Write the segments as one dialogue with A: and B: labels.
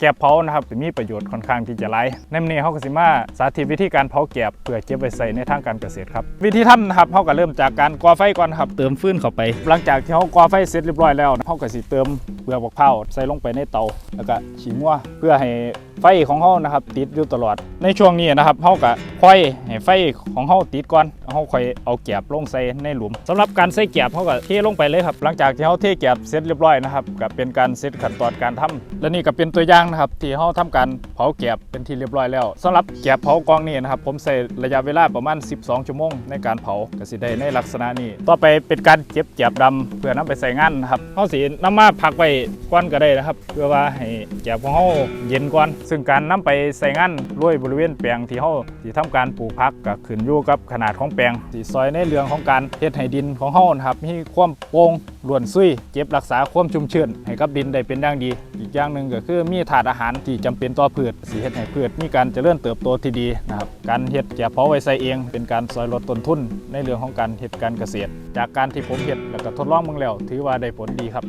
A: แกบเผานะครับจะมีประโยชน์ค่อนข้างที่จะหลายในมือนี้เขาก็สิมาสาธิตวิธีการเผาแกบเพื่อเก็บไว้ใส่ในทางการเกษตรครับ วิธีทำนะครับเขาก็เริ่มจากการก่อไฟก่อนครับเติมฟืนเข้าไป หลังจากที่เขาก่อไฟเสร็จเรียบร้อยแล้วเขาก็สิเติม เปลือกมะพร้าใส่ลงไปในเตาแล้วก็ฉีงัวเพื่อให้ไฟของเขานะครับติดอยู่ตลอด ในช่วงนี้นะครับเขาก็ค่อยให้ไฟของเขาติดก่อนเขาค่อยเอาแกบลงใส่ในหลุมสำหรับการใส่แกบเขาก็เทลงไปเลยครับหลังจากที่เขาเทแกบเสร็จเรียบร้อยนะครับก็เป็นการเสร็จขั้นตอนการทำและนี่ก็เป็นตัวอย่างนะครับที่เขาทำการเผาแกบเป็นที่เรียบร้อยแล้วสำหรับแกบเผากองนี้นะครับผมใช้ระยะเวลาประมาณ 12 ชั่วโมงในการเผาก็สิได้ในลักษณะนี้ ต่อไปเป็นการเก็บแกบดำเพื่อนำไปใส่งานนะครับเขาสีนำมาพักไว้ก่อนก็ได้นะครับ เพื่อว่าให้แกบของเขาเย็นก่อน ซึ่งการนำไปใส่งานโรยบริเวณแปลงที่เขาที่ทำการปลูกพักก็ขึ้นอยู่กับขนาดของแปลงที่ซอยในเรื่องของการเฮ็ดให้ดินของเขานะครับมีความโปร่งล้วนซุยเก็บรักษาความชุ่มชื้นให้กับดินได้เป็นอย่างดี อีกอย่างหนึ่งก็คือมีถาดอาหารที่จำเป็นต่อพืชสิเฮ็ดให้พืชมีการเจริญเติบโตที่ดีนะครับการเฮ็ดแกบเผาไว้ใส่เอง เป็นการซอยลดต้นทุน ในเรื่องของการเฮ็ดการเกษตร จากการที่ผมเฮ็ดแล้วก็ทดลองเมืองแล้ว ถือว่าได้ผลดีครับ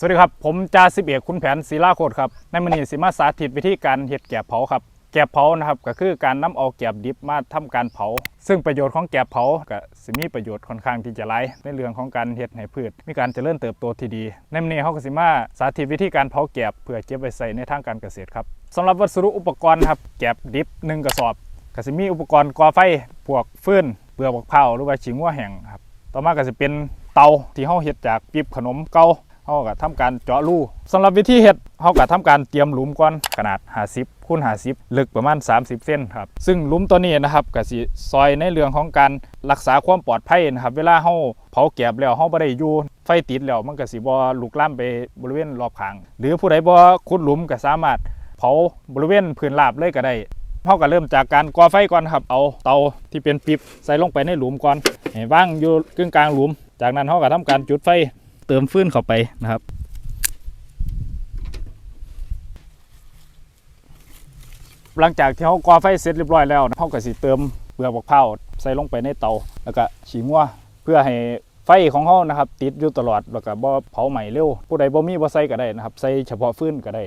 A: สวัสดีครับ ผมจ่าสิบเอกคุณแผนศิลาโคตรครับในมื้อนี้สิมาสาธิตวิธีการเฮ็ดแกบเผาครับแกบเผานะครับก็คือการนำเอาแกบดิบมาทำการเผา ซึ่งประโยชน์ของแกบเผาก็สิมีประโยชน์ค่อนข้างที่จะหลายในเรื่องของการเฮ็ดให้พืช มีการเจริญเติบโตที่ดี ในมื้อนี้เฮาก็สิมาสาธิตวิธีการเผาแกบเพื่อเก็บไว้ใส่ในทางการเกษตรครับสำหรับวัสดุอุปกรณ์ครับแกบดิบหนึ่งกระสอบก็สิมีอุปกรณ์ก่อไฟพวกฟืนเปลือกมะพร้าหรือว่าฉิงหัวแห้งครับต่อมาก็จะเป็นเตาที่เฮาเฮ็ดจากปิบขนมเก่า เฮาก็ทำการเจาะรูสำหรับวิธีเฮ็ดเฮาก็ทำการเตรียมหลุมก่อนขนาด 50คูณ50 ลึกประมาณ 30เซนครับซึ่งหลุมตัวนี้นะครับก็สิซอยในเรื่องของการรักษาความปลอดภัยนะครับ เวลาเฮาเผาแกบแล้วเฮาบ่ได้อยู่ไฟติดแล้วมันก็สิบ่ลุกลามไปบริเวณรอบข้าง หรือผู้ใดบ่ขุดหลุมก็สามารถเผาบริเวณพื้นราบเลยก็ได้เขาก็เริ่มจากการก่อไฟก่อนครับ เอาเตาที่เป็นปิ๊บใส่ลงไปในหลุมก่อนให้ว่างอยู่กึ่งกลางหลุม จากนั้นเขาก็ทำการจุดไฟ เติมฟื้นเข้าไปนะครับ หลังจากที่เขาก่อไฟเสร็จเรียบร้อยแล้วนะเขาก็สิเติมเปลือกมะพาใส่ลงไปในเตาแล้วก็ฉีงัวเพื่อให้ไฟของเขานะครับติดอยู่ตลอดแล้วก็บ่เผาไหม้เร็วผู้ใดบ่มีบ่ใส่ก็ได้นะครับใส่เฉพาะฟื้นก็ได้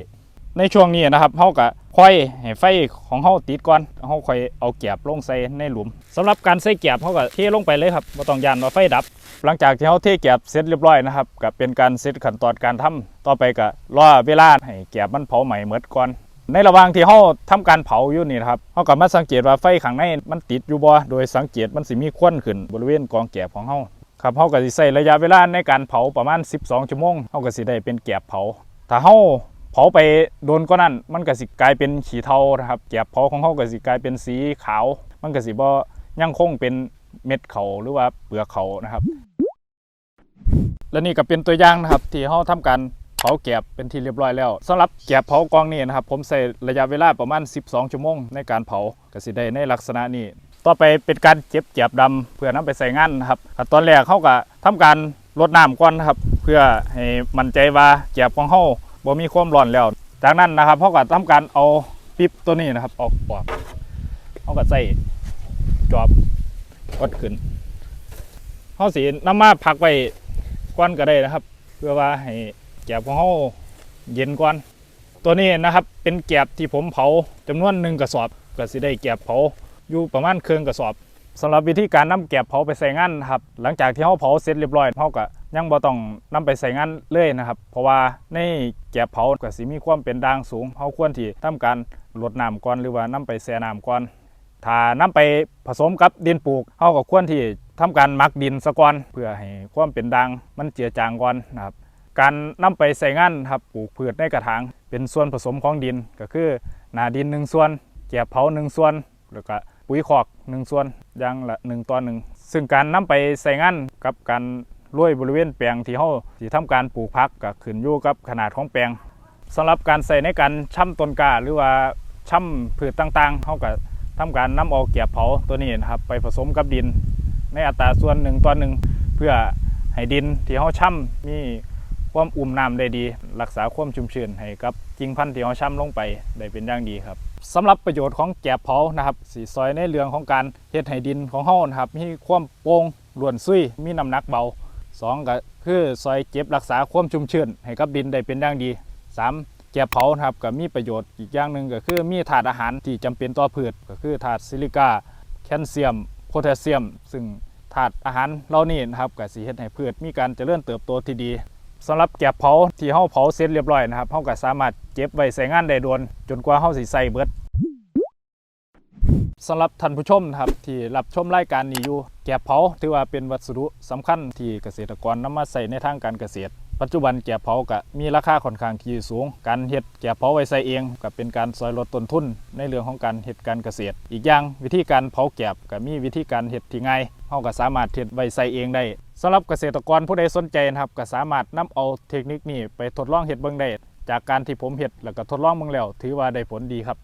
A: ในช่วงนี้นะครับเขาก็ ค่อยให้ไฟของเขาติดก่อนเขาค่อยเอาแกบลงใส่ในหลุมสำหรับการใส่แกบเขาก็เทลงไปเลยครับไม่ต้องยานว่าไฟดับ หลังจากที่เขาเทแกบเสร็จเรียบร้อยนะครับก็เป็นการเสร็จขั้นตอนการทำต่อไปก็รอเวลาให้แกบมันเผาใหม่เมดก่อนในระหว่างที่เขาทำการเผาอยู่นี่นครับเขาก็มาสังเกตว่าไฟข้างในมันติดอยู่บ่โดยสังเกตมันสิมีควันขึ้นบริเวณกองแกบของเขาครับเขาก็สิใช้ระยะเวลาในการเผาประมาณ 12 ชั่วโมงเขาก็สิได้เป็นแกบเผา ถ้าเขา เผาไปโดนก็นั่นมันก็สิกลายเป็นขีเทานะครับแกบเผาของเขาก็สิกลายเป็นสีขาว มันก็สิบ่ยังคงเป็นเม็ดเขาหรือว่าเปลือกเขานะครับ และนี่ก็เป็นตัวอย่างนะครับ ที่เขาทำการเผาแกบเป็นที่เรียบร้อยแล้วสำหรับแกบเผากองนี้นะครับ ผมใช้ระยะเวลาประมาณ 12 ชั่วโมงในการเผาก็สิได้ในลักษณะนี้ ต่อไปเป็นการเก็บแกบดำเพื่อนำไปใส่งานนะครับตอนแรกเขาก็ทำการรดน้ำก่อนนะครับ เพื่อให้มั่นใจว่าแกบของเขา บ่มีความร้อนแล้ว จากนั้นนะครับเขาก็ทำการเอาปิ๊บตัวนี้นะครับออกออกเขาก็ใส่จอบกดขึ้นเขาสีน้ำมาพักไว้ก่อนก็ได้นะครับ เพื่อว่าให้แกบของเขาเย็นก่อน ตัวนี้นะครับเป็นแกบที่ผมเผาจำนวนหนึ่งกระสอบก็สิได้แกบเผาอยู่ประมาณเครื่องกระสอบ สำหรับวิธีการนำแกบเผาไปใส่งานครับหลังจากที่เขาเผาเสร็จเรียบร้อยเขาก็ยังบ่ต้องนำไปใส่งานเลยนะครับ เพราะว่าในแกบเผาก็สิมีความเป็นด่างสูงเขาควรที่ทำการลดน้ำก่อนหรือว่านำไปแช่น้ำก่อนถ้านำไปผสมกับดินปลูกเขาก็ควรที่ทำการหมักดินสะก่อนเพื่อให้ความเป็นด่างมันเจือจางก่อนนะครับการนำไปใส่งานครับปลูกพืชในกระถางเป็นส่วนผสมของดินก็คือหนาดินหนึ่งส่วนแกบเผาหนึ่งส่วนแล้วก็ ปุ๋ยคอกหนึ่งส่วนยางละหนึ่งต่อหนึ่งซึ่งการนำไปใส่งานกับการโรยบริเวณแปลงที่เขาที่ทำการปลูกพักก็ขึ้นอยู่กับขนาดของแปลงสำหรับการใส่ในการช่ำต้นกาหรือว่าช่ำพืชต่างๆเขาก็ทำการนำเอาแกบเผาตัวนี้นะครับ ไปผสมกับดิน ในอัตราส่วนหนึ่งต่อหนึ่งเพื่อให้ดินที่เขาช่ำมีความอุ่มน้ำได้ดี รักษาความชุ่มชื้นให้กับกิ่งพันธุ์ที่เราช่ำลงไปได้เป็นอย่างดีครับ สำหรับประโยชน์ของแกบเผานะครับสีซอยในเรื่องของการเฮ็ดให้ดินของเฮานะครับมีความโปร่งล้วนซุยมีน้ำหนักเบาสองก็คือซอยเก็บรักษาความชุ่มชื้นให้กับดินได้เป็นอย่างดีสามแกบเผานะครับก็มีประโยชน์อีกอย่างหนึ่งก็คือมีธาตุอาหารที่จำเป็นต่อพืชก็คือธาตุซิลิกาแคลเซียมโพแทสเซียม ซึ่งธาตุอาหารเหล่านี้นะครับก็สิเฮ็ดให้พืชมีการเจริญเติบโตที่ดี สำหรับแก็บเผาที่เฮาเผาเสร็จเรียบร้อยนะครับเฮาก็สามารถเก็บไว้ใช้งานได้โดนจนกว่าเฮาสิใช้เบิดสำหรับท่านผู้ชมนะครับที่รับชมรายการนี้อยู่แกบเผาถือว่าเป็นวัสดุสำคัญที่เกษตรกรนำมาใส่ในทางการเกษตร ปัจจุบันแกบเผาก็มีราคาค่อนข้างที่สูง การเฮ็ดแกบเผาไว้ใส่เองก็เป็นการซอยลดต้นทุนในเรื่องของการเฮ็ดการเกษตร อีกอย่างวิธีการเผาแกบก็มีวิธีการเฮ็ดที่ง่ายเฮาก็สามารถเฮ็ดไว้ใส่เองได้ สำหรับเกษตรกรผู้ใดสนใจนะครับก็สามารถนํเอาเทคนิคนี้ไปทดลองเห็ดเบิ้งได้จากการที่ผมเห็ดแล้วก็ทดลองเบิ้งแล้ว ถือว่าได้ผลดีครับ